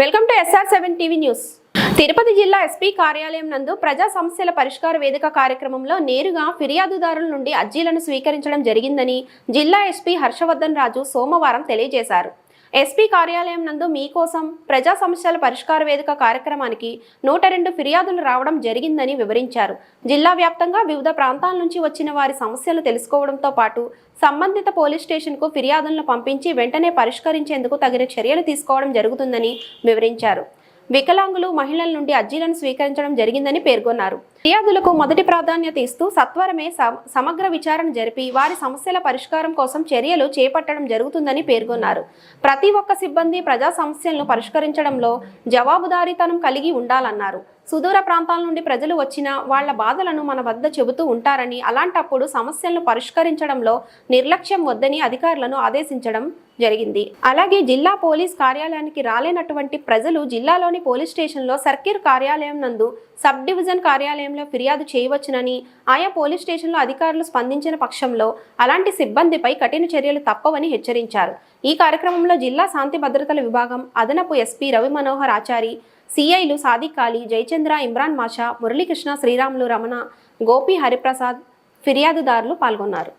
Welcome to SR seven TV news Tirupati జిల్లా SP కార్యాలయం నందు ప్రజా సమస్యల పరిష్కార వేదిక కార్యక్రమంలో నేరుగా ఫిర్యాదుదారుల నుండి అర్జీలను స్వీకరించడం జరిగిందని జిల్లా ఎస్పీ హర్షవర్ధన్ రాజు సోమవారం తెలియజేశారు. ఎస్పీ కార్యాలయం నందు మీకోసం ప్రజా సమస్యల పరిష్కార వేదిక కార్యక్రమానికి నూట రెండు ఫిర్యాదులు రావడం జరిగిందని వివరించారు. జిల్లా వ్యాప్తంగా వివిధ ప్రాంతాల నుంచి వచ్చిన వారి సమస్యలు తెలుసుకోవడంతో పాటు సంబంధిత పోలీస్ స్టేషన్కు ఫిర్యాదులను పంపించి వెంటనే పరిష్కరించేందుకు తగిన చర్యలు తీసుకోవడం జరుగుతుందని వివరించారు. వికలాంగులు మహిళల నుండి అర్జీలను స్వీకరించడం జరిగిందని పేర్కొన్నారు. ఫిర్యాదులకు మొదటి ప్రాధాన్యత ఇస్తూ సత్వరమే సమ- సమగ్ర విచారణ జరిపి వారి సమస్యల పరిష్కారం కోసం చర్యలు చేపట్టడం జరుగుతుందని పేర్కొన్నారు. ప్రతి ఒక్క సిబ్బంది ప్రజా సమస్యలను పరిష్కరించడంలో జవాబుదారీతనం కలిగి ఉండాలన్నారు. సుదూర ప్రాంతాల నుండి ప్రజలు వచ్చిన వాళ్ళ బాధలను మన వద్ద చెబుతూ ఉంటారని అలాంటప్పుడు సమస్యలను పరిష్కరించడంలో నిర్లక్ష్యం వద్దని అధికారులను ఆదేశించడం జరిగింది. అలాగే జిల్లా పోలీస్ కార్యాలయానికి రాలేనటువంటి ప్రజలు జిల్లాలోని పోలీస్ స్టేషన్లో సర్కిల్ కార్యాలయం నందు సబ్ డివిజన్ కార్యాలయంలో ఫిర్యాదు చేయవచ్చునని ఆయా పోలీస్ స్టేషన్లో అధికారులు స్పందించిన పక్షంలో అలాంటి సిబ్బందిపై కఠిన చర్యలు తప్పవని హెచ్చరించారు. ఈ కార్యక్రమంలో జిల్లా శాంతి భద్రతల విభాగం అదనపు ఎస్పీ రవి మనోహర్ ఆచారి సిఐలు సాదిక్ అలీ జయచంద్ర ఇమ్రాన్ మాషా మురళీకృష్ణ శ్రీరాములు రమణ గోపి హరిప్రసాద్ ఫిర్యాదుదారులు పాల్గొన్నారు.